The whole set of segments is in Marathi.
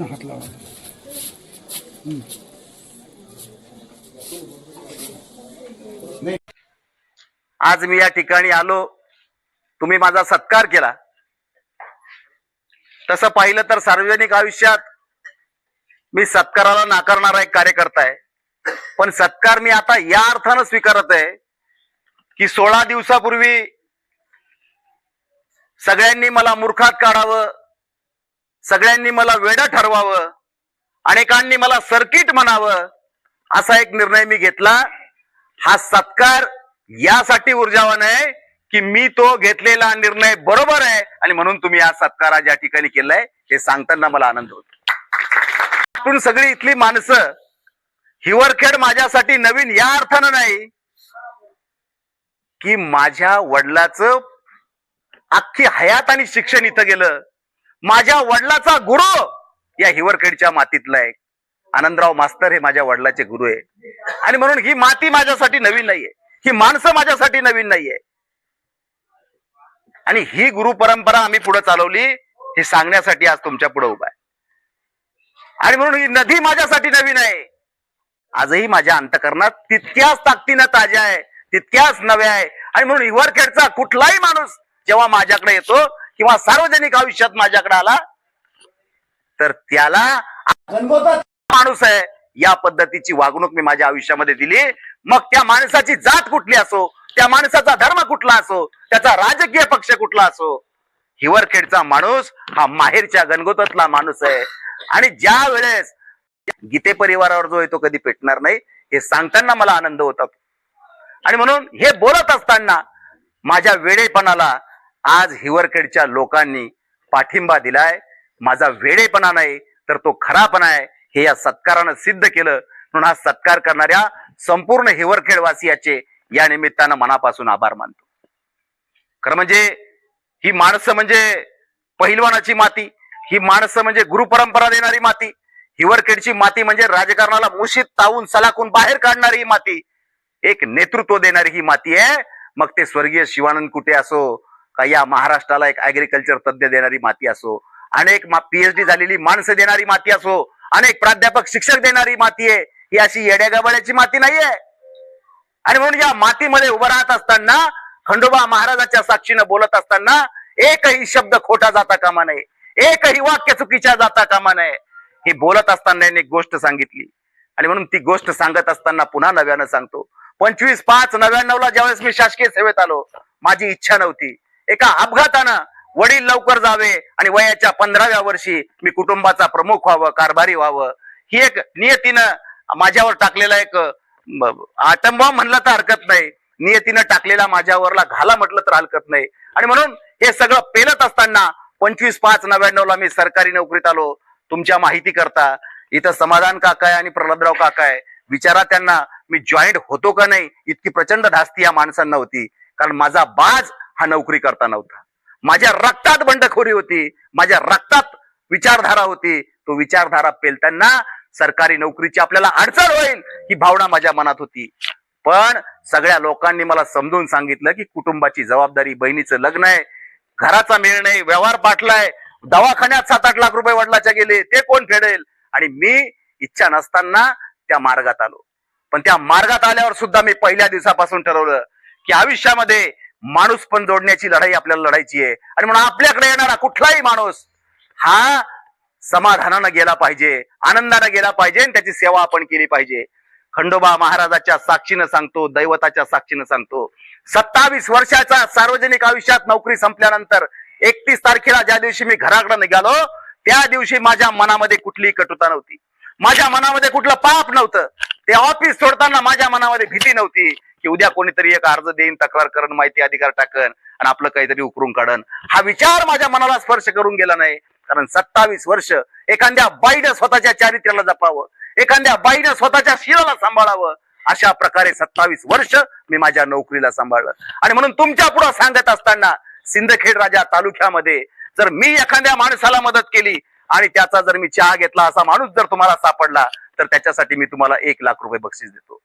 हात लावा आज मी या ठिकाणी आलो. तुम्ही माझा सत्कार केला. तसं पाहिलं तर सार्वजनिक आयुष्यात मी सत्काराला नाकारणारा एक कार्यकर्ता आहे. पण सत्कार मी आता या अर्थानं स्वीकारत आहे की सोळा दिवसापूर्वी सगळ्यांनी मला मूर्खात काढावं सगळ्यांनी मला वेडं ठरवावं अनेकांनी मला सर्किट म्हणावं असा एक निर्णय मी घेतला. हा सत्कार यासाठी ऊर्जावान आहे की मी तो घेतलेला निर्णय बरोबर आहे आणि म्हणून तुम्ही हा सत्कार ज्या ठिकाणी केलाय हे सांगताना मला आनंद होतो. आपण सगळी इथली माणसं हिवरखेड माझ्यासाठी नवीन या अर्थानं नाही की माझ्या वडिलाचं अख्खी हयात आणि शिक्षण इथं गेलं. माझ्या वडिलाचा गुरु या हिवरखेडच्या मातीतला आहे. आनंदराव मास्तर हे माझ्या वडिलाचे गुरु आहे. आणि म्हणून ही माती माझ्यासाठी नवीन नाहीये. ही माणसं माझ्यासाठी नवीन नाहीये. आणि ही गुरु परंपरा आम्ही पुढे चालवली हे सांगण्यासाठी आज तुमच्यापुढे उभा आहे. आणि म्हणून ही नदी माझ्यासाठी नवीन आहे. आजही माझ्या अंतकरणात तितक्याच ताकदीनं ताज्या आहे तितक्याच नव्या आहे. आणि म्हणून हिवरखेडचा कुठलाही माणूस जेव्हा माझ्याकडे येतो किंवा सार्वजनिक आयुष्यात माझ्याकडे आला तर त्याला माणूस आहे. या पद्धतीची वागणूक मी माझ्या आयुष्यामध्ये दिली. मग त्या माणसाची जात कुठली असो त्या माणसाचा धर्म कुठला असो त्याचा राजकीय पक्ष कुठला असो हिवरखेडचा माणूस हा माहेरच्या गणगोतातला माणूस आहे. आणि ज्या वेळेस गीते परिवारावर जो आहे तो कधी पेटणार नाही हे सांगताना मला आनंद होता. आणि म्हणून हे बोलत असताना माझ्या वेडेपणाला आज हिवरखेडच्या लोकांनी पाठिंबा दिलाय. माझा वेडेपणा नाही तर तो खरापणा आहे. हे या सत्कारानं सिद्ध केलं. म्हणून हा सत्कार करणाऱ्या संपूर्ण हिवरखेडवासियाचे या निमित्तानं मनापासून आभार मानतो. खरं म्हणजे ही माणसं म्हणजे पहिलवानाची माती ही माणसं म्हणजे गुरुपरंपरा देणारी माती हिवरखेडची माती म्हणजे राजकारणाला मुशीत तावून सलाखून बाहेर काढणारी ही माती एक नेतृत्व देणारी ही माती आहे. मग ते स्वर्गीय शिवानंद कुटे असो का या महाराष्ट्राला एक अॅग्रिकल्चर तज्ज्ञ देणारी माती असो अनेक पीएचडी झालेली माणसं देणारी माती असो अनेक प्राध्यापक शिक्षक देणारी माती आहे ही अशी येड्यागाबड्याची माती नाहीये. आणि म्हणून या मातीमध्ये उभं राहत असताना खंडोबा महाराजाच्या साक्षीनं बोलत असताना एकही शब्द खोटा जाता कामा नये एकही वाक्य चुकीच्या जाता कामा नये. हे बोलत असताना एक गोष्ट सांगितली. आणि म्हणून ती गोष्ट सांगत असताना पुन्हा नव्यानं सांगतो. पंचवीस पाच नव्याण्णव ला ज्यावेळेस मी शासकीय सेवेत आलो माझी इच्छा नव्हती. एका अपघातानं वडील लवकर जावे आणि वयाच्या पंधराव्या वर्षी मी कुटुंबाचा प्रमुख व्हावं कारभारी व्हावं. ही एक नियतीनं माझ्यावर टाकलेला एक आटंबा म्हणलं तर हरकत नाही. नियतीनं टाकलेला माझ्यावरला घाला म्हटलं तर हरकत नाही. आणि म्हणून हे सगळं पेलत असताना पंचवीस पाच नव्याण्णव ला मी सरकारी नोकरीत आलो. तुमच्या माहिती करता इथं समाधान काका आणि प्रल्हादराव काकाय विचारा त्यांना मी जॉईंट होतो का नाही? इतकी प्रचंड धास्ती या माणसांना होती. कारण माझा बाज हा नोकरी करता नव्हता. माझ्या रक्तात बंडखोरी होती. माझ्या रक्तात विचारधारा होती. तो विचारधारा पेलताना सरकारी नोकरीची आपल्याला अडचण होईल ही भावना माझ्या मनात होती. पण सगळ्या लोकांनी मला समजून सांगितलं की कुटुंबाची जबाबदारी बहिणीचं लग्न आहे. घराचा मेळ नाही व्यवहार पाटलाय दवाखान्यात सात आठ लाख रुपये वडिलाच्या गेले. ते कोण फेडेल? आणि मी इच्छा नसताना त्या मार्गात आलो. पण त्या मार्गात आल्यावर सुद्धा मी पहिल्या दिवसापासून ठरवलं की आयुष्यामध्ये माणूस पण जोडण्याची लढाई आपल्याला लढायची आहे. आणि म्हणून आपल्याकडे येणारा कुठलाही माणूस हा समाधानानं गेला पाहिजे आनंदानं गेला पाहिजे आणि त्याची सेवा आपण केली पाहिजे. खंडोबा महाराजाच्या साक्षीनं सांगतो दैवताच्या साक्षीनं सांगतो. सत्तावीस वर्षाचा सार्वजनिक आयुष्यात नोकरी संपल्यानंतर एकतीस तारखेला ज्या दिवशी मी घराकडे निघालो त्या दिवशी माझ्या मनामध्ये कुठलीही कटुता नव्हती. माझ्या मनामध्ये कुठलं पाप नव्हतं. ते ऑफिस सोडताना माझ्या मनामध्ये भीती नव्हती की उद्या कोणीतरी एक अर्ज देईन तक्रार करण माहिती अधिकार टाकन आणि आपलं काहीतरी उकरून काढन. हा विचार माझ्या मनाला स्पर्श करून गेला नाही. कारण सत्तावीस वर्ष एखाद्या बाईनं स्वतःच्या चारित्र्याला जपावं एखाद्या बाईनं स्वतःच्या शिराला सांभाळावं अशा प्रकारे सत्तावीस वर्ष मी माझ्या नोकरीला सांभाळलं. आणि म्हणून तुमच्यापुढे सांगत असताना सिंदखेड राजा तालुक्यामध्ये जर मी एखाद्या माणसाला मदत केली आणि त्याचा जर मी चहा घेतला असा माणूस जर तुम्हाला सापडला तर त्याच्यासाठी मी तुम्हाला एक लाख रुपये बक्षीस देतो.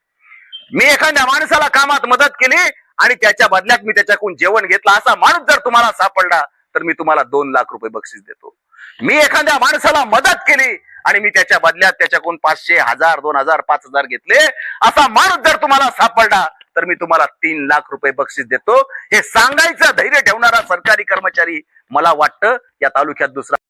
मी एखाद्या माणसाला कामात मदत केली आणि त्याच्या बदल्यात मी त्याच्याकडून जेवण घेतला असा माणूस जर तुम्हाला सापडला तर मी तुम्हाला दोन लाख रुपये बक्षीस देतो. मी एखाद्या माणसाला मदत केली आणि मी त्याच्या बदल्यात त्याच्याकडून पाचशे हजार दोन हजार पाच हजार घेतले असा माणूस जर तुम्हाला सापडला तर मी तुम्हाला तीन लाख रुपये बक्षीस देतो. हे सांगायचं धैर्य ठेवणारा सरकारी कर्मचारी मला वाटतं या तालुक्यात दुसरा